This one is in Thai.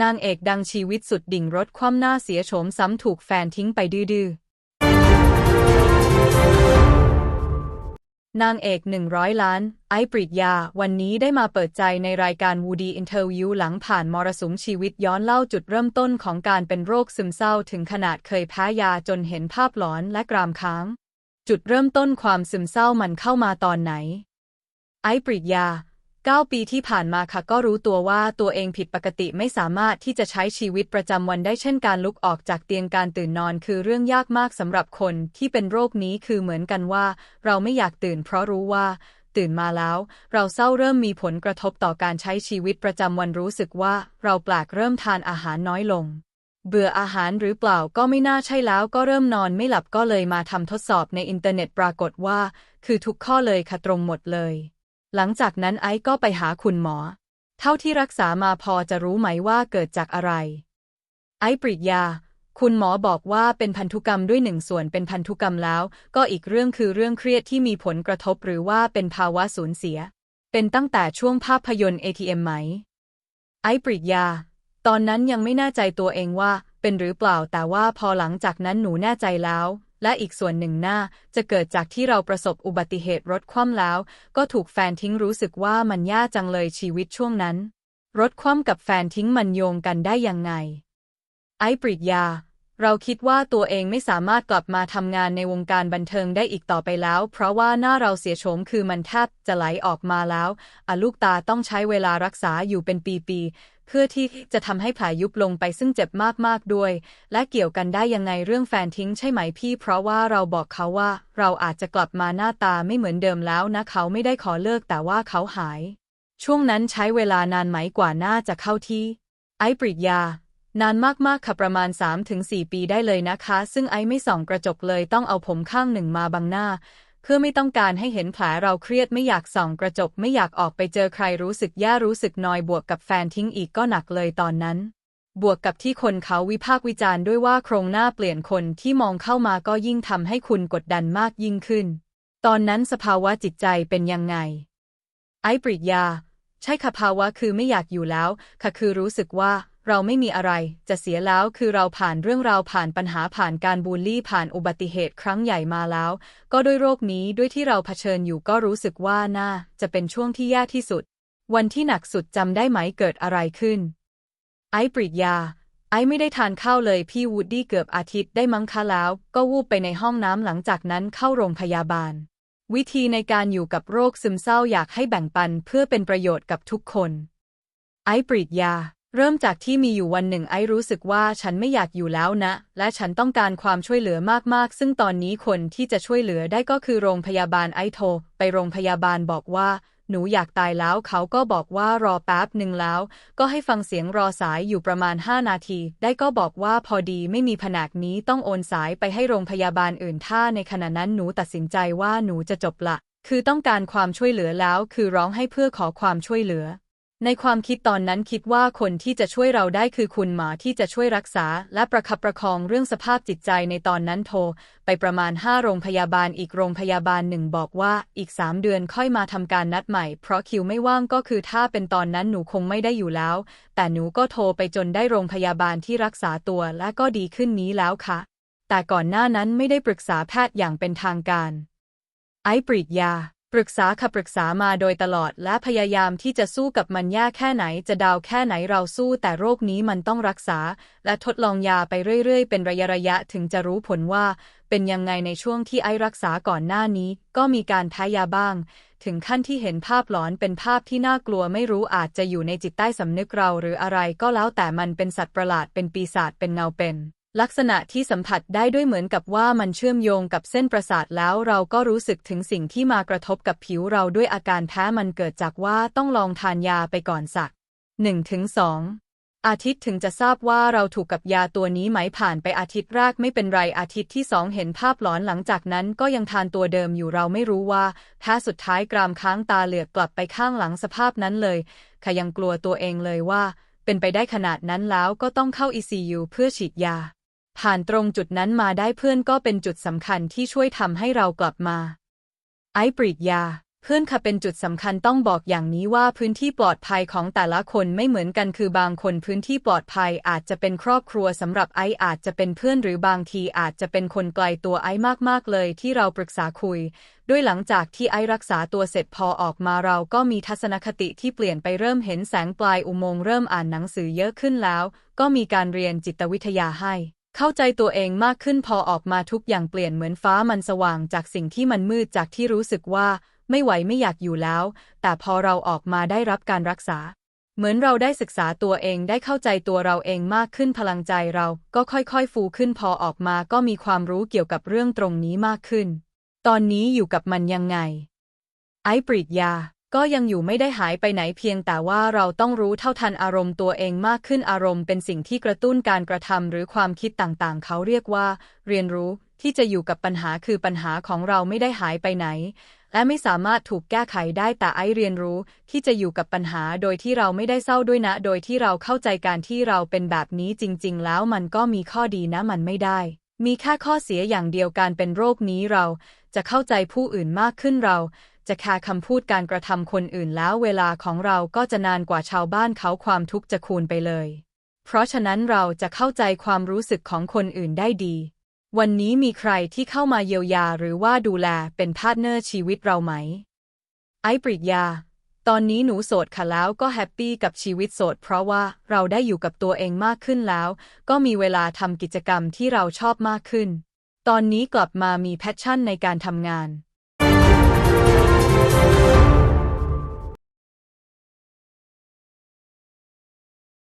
นางเอกดังชีวิตสุดดิ่งรถคว่ำหน้าเสียโฉมซ้ำถูกแฟนทิ้งไปดื้อ นางเอกหนึ่งร้อยล้าน ไอซ์ปริดยา วันนี้ได้มาเปิดใจในรายการวูดีอินเทอร์วิวหลังผ่านมรสุมชีวิตย้อนเล่าจุดเริ่มต้นของการเป็นโรคซึมเศร้าถึงขนาดเคยแพ้ยาจนเห็นภาพหลอนและกรามค้าง จุดเริ่มต้นความซึมเศร้ามันเข้ามาตอนไหน ไอซ์ปริดยา 9 ปีที่ผ่านมาค่ะก็รู้ตัวว่าตัวเองผิดปกติไม่สามารถที่จะใช้ชีวิตประจำวันได้เช่นการลุกออกจากเตียงการตื่นนอนคือเรื่องยากมากสำหรับคนที่เป็นโรคนี้คือเหมือนกันว่า เราไม่อยากตื่นเพราะรู้ว่า ตื่นมาแล้ว เราเศร้าเริ่มมีผลกระทบต่อการใช้ชีวิตประจำวันรู้สึกว่า เราแปลกเริ่มทานอาหารน้อยลง เบื่ออาหารหรือเปล่าก็ไม่น่าใช่แล้วก็เริ่มนอนไม่หลับก็เลยมาทำทดสอบในอินเทอร์เน็ตปรากฏว่า คือทุกข้อเลยค่ะตรงหมดเลย หลังจากนั้นไอซ์ก็ไปหาคุณหมอ เท่าที่รักษามาพอจะรู้ไหมว่าเกิดจากอะไร ไอซ์ปริดยา คุณหมอบอกว่าเป็นพันธุกรรมด้วยหนึ่งส่วนเป็นพันธุกรรมแล้ว ก็อีกเรื่องคือเรื่องเครียดที่มีผลกระทบหรือว่าเป็นภาวะสูญเสีย เป็นตั้งแต่ช่วงภาพยนตร์ ATM ไหม ไอซ์ปริดยา ตอนนั้นยังไม่แน่ใจตัวเองว่า เป็นหรือเปล่าแต่ว่าพอหลังจากนั้นหนูแน่ใจแล้ว และอีกส่วนหนึ่งหน้าจะเกิดจากที่เราประสบอุบัติเหตุรถคว่ำแล้ว ก็ถูกแฟนทิ้งรู้สึกว่ามันยากจังเลยชีวิตช่วงนั้น รถคว่ำกับแฟนทิ้งมันโยงกันได้ยังไง ไอ้ปริดยา เราคิดว่าตัวเองไม่สามารถกลับมาทำงานในวงการบันเทิงได้อีกต่อไปแล้ว เพราะว่าหน้าเราเสียโฉมคือมันแทบจะไหลออกมาแล้วอลูกตาต้องใช้เวลารักษาอยู่เป็นปีๆ เพื่อที่จะทำให้ผลยุบลงไปซึ่งเจ็บมากๆด้วย และเกี่ยวกันได้ยังไงเรื่องแฟนทิ้งใช่ไหมพี่ เพราะว่าเราบอกเขาว่า เราอาจจะกลับมาหน้าตาไม่เหมือนเดิมแล้วนะเขาไม่ได้ขอเลิกแต่ว่าเขาหาย ช่วงนั้นใช้เวลานานไหมกว่าน่าจะเข้าที่ ไอปริยา นานมากๆค่ะประมาณ 3-4 ปีได้เลยนะคะ ซึ่งไอ้ไม่ส่องกระจกเลยต้องเอาผมข้างหนึ่งมาบังหน้า เพื่อไม่ต้องการให้เห็นแผลเราเครียดไม่อยากส่องกระจกไม่อยากออกไปเจอใครรู้สึกแย่รู้สึกนอยบวกกับแฟนทิ้งอีกก็หนักเลยตอนนั้น บวกกับที่คนเขาวิพากษ์วิจารณ์ด้วยว่าโครงหน้าเปลี่ยนคนที่มองเข้ามาก็ยิ่งทำให้คุณกดดันมากยิ่งขึ้น ตอนนั้นสภาวะจิตใจเป็นยังไง ไอ้ปริยา ใช่ค่ะภาวะคือไม่อยากอยู่แล้วค่ะคือรู้สึกว่า เราไม่มีอะไร จะเสียแล้วคือเราผ่านเรื่องราวผ่านปัญหาผ่านการบูลลี่ผ่านอุบัติเหตุครั้งใหญ่มาแล้ว ก็ด้วยโรคนี้ด้วยที่เราเผชิญอยู่ก็รู้สึกว่าน่า จะเป็นช่วงที่แย่ที่สุด วันที่หนักสุดจำได้ไหมเกิดอะไรขึ้น ไอ้ปริดยา ไอ้ไม่ได้ทานข้าวเลยพี่วูดดี้เกือบอาทิตย์ได้มั้งคะแล้ว ก็วูบไปในห้องน้ำหลังจากนั้นเข้าโรงพยาบาล วิธีในการอยู่กับโรคซึมเศร้าอยากให้แบ่งปันเพื่อเป็นประโยชน์กับทุกคน ไอ้ปริดยา เริ่มจากที่มีอยู่วันหนึ่งไอรู้สึกว่าฉันไม่อยากอยู่แล้วนะ และฉันต้องการความช่วยเหลือมากๆ ซึ่งตอนนี้คนที่จะช่วยเหลือได้ก็คือโรงพยาบาลไอโทรไปโรงพยาบาลบอกว่า หนูอยากตายแล้วเขาก็บอกว่ารอแป๊บหนึ่งแล้ว ก็ให้ฟังเสียงรอสายอยู่ประมาณ 5 นาที ได้ก็บอกว่าพอดีไม่มีแผนกนี้ต้องโอนสายไปให้โรงพยาบาลอื่นถ้าในขณะนั้นหนูตัดสินใจว่าหนูจะจบละ คือต้องการความช่วยเหลือแล้ว คือร้องให้เพื่อขอความช่วยเหลือ ในความคิดตอนนั้นคิดว่าคนที่จะช่วยเราได้คือคุณหมอที่จะช่วยรักษา และประคับประคองเรื่องสภาพจิตใจในตอนนั้นโทร ไปประมาณห้าโรงพยาบาลอีกโรงพยาบาลหนึ่งบอกว่าอีกสามเดือนค่อยมาทำการนัดใหม่ เพราะคิวไม่ว่างก็คือถ้าเป็นตอนนั้นหนูคงไม่ได้อยู่แล้ว แต่หนูก็โทรไปจนได้โรงพยาบาลที่รักษาตัวและก็ดีขึ้นนี้แล้วค่ะ แต่ก่อนหน้านั้นไม่ได้ปรึกษาแพทย์อย่างเป็นทางการ ไอปริดยา ปรึกษาค่ะปรึกษามาโดยตลอด และพยายามที่จะสู้กับมันยากแค่ไหน จะดาวแค่ไหนเราสู้ แต่โรคนี้มันต้องรักษา และทดลองยาไปเรื่อย ๆ เป็นระยะระยะถึงจะรู้ผลว่า เป็นยังไงในช่วงที่ไอรักษาก่อนหน้านี้ ก็มีการแพ้ยาบ้าง ถึงขั้นที่เห็นภาพหลอนเป็นภาพที่น่ากลัวไม่รู้อาจจะอยู่ในจิตใต้สำนึกเรา หรืออะไรก็แล้วแต่มันเป็นสัตว์ประหลาดเป็นปีศาจเป็นเงาเป็น ลักษณะที่สัมผัสได้ด้วยเหมือนกับว่ามันเชื่อมโยงกับเส้นประสาทแล้วเราก็รู้สึกถึงสิ่งที่มากระทบกับผิวเราด้วยอาการแพ้มันเกิดจากว่าต้องลองทานยาไปก่อนสัก1-2อาทิตย์ถึงจะทราบว่าเราถูกกับยาตัวนี้ไหมผ่านไปอาทิตย์แรกไม่เป็นไรอาทิตย์ที่สองเห็นภาพหลอนหลังจากนั้นก็ยังทานตัวเดิมอยู่เราไม่รู้ว่าแพ้สุดท้ายกรามค้างตาเหลือกกลับไปข้างหลังสภาพนั้นเลยขยังกลัวตัวเองเลยว่า เป็นไปได้ขนาดนั้นแล้วก็ต้องเข้า ECU เพื่อฉีดยา ผ่านตรงจุดนั้นมาได้เพื่อนก็เป็นจุดสำคัญที่ช่วยทำให้เรากลับมา ไอ้ปรีดยา เพื่อนค่ะเป็นจุดสำคัญต้องบอกอย่างนี้ว่าพื้นที่ปลอดภัยของแต่ละคนไม่เหมือนกันคือบางคนพื้นที่ปลอดภัยอาจจะเป็นครอบครัวสำหรับไออาจจะเป็นเพื่อนหรือบางทีอาจจะเป็นคนไกลตัวไอมากๆเลยที่เราปรึกษาคุย ด้วยหลังจากที่ไอรักษาตัวเสร็จพอออกมาเราก็มีทัศนคติที่เปลี่ยนไปเริ่มเห็นแสงปลายอุโมงค์เริ่มอ่านหนังสือเยอะขึ้นแล้ว ก็มีการเรียนจิตวิทยาให้ เข้าใจตัวเองมากขึ้นพอออกมาทุกอย่างเปลี่ยนเหมือนฟ้ามันสว่างจากสิ่งที่มันมืดจากที่รู้สึกว่า ไม่ไหวไม่อยากอยู่แล้ว แต่พอเราออกมาได้รับการรักษา เหมือนเราได้ศึกษาตัวเองได้เข้าใจตัวเราเองมากขึ้นพลังใจเราก็ค่อยๆ ฟูขึ้นพอออกมาก็มีความรู้เกี่ยวกับเรื่องตรงนี้มากขึ้น ตอนนี้อยู่กับมันยังไง ไอปรีดยา ก็ยังอยู่ไม่ได้หายไปไหนเพียงแต่ว่าเราต้องรู้เท่าทันอารมณ์ตัวเองมากขึ้นอารมณ์เป็นสิ่งที่กระตุ้นการกระทำหรือความคิดต่างๆ เขาเรียกว่า เรียนรู้ที่จะอยู่กับปัญหาคือปัญหาของเราไม่ได้หายไปไหน และไม่สามารถถูกแก้ไขได้แต่ไอเรียนรู้ที่จะอยู่กับปัญหาโดยที่เราไม่ได้เศร้าด้วยนะ โดยที่เราเข้าใจการที่เราเป็นแบบนี้จริง ๆ แล้วมันก็มีข้อดีนะมันไม่ได้มีแค่ข้อเสียอย่างเดียวการเป็นโรคนี้เราจะเข้าใจผู้อื่นมากขึ้นเรา จะแคร์คำพูดการกระทำคนอื่นแล้วเวลาของเราก็จะนานกว่าชาวบ้านเขาความทุกข์จะคูณไปเลย เพราะฉะนั้นเราจะเข้าใจความรู้สึกของคนอื่นได้ดี วันนี้มีใครที่เข้ามาเยียวยาหรือว่าดูแลเป็นพาร์ทเนอร์ชีวิตเราไหม ไอ้ปริกยา ตอนนี้หนูโสดค่ะแล้วก็แฮปปี้กับชีวิตโสด เพราะว่าเราได้อยู่กับตัวเองมากขึ้นแล้ว ก็มีเวลาทำกิจกรรมที่เราชอบมากขึ้น ตอนนี้กลับมามีแพชชั่นในการทำงาน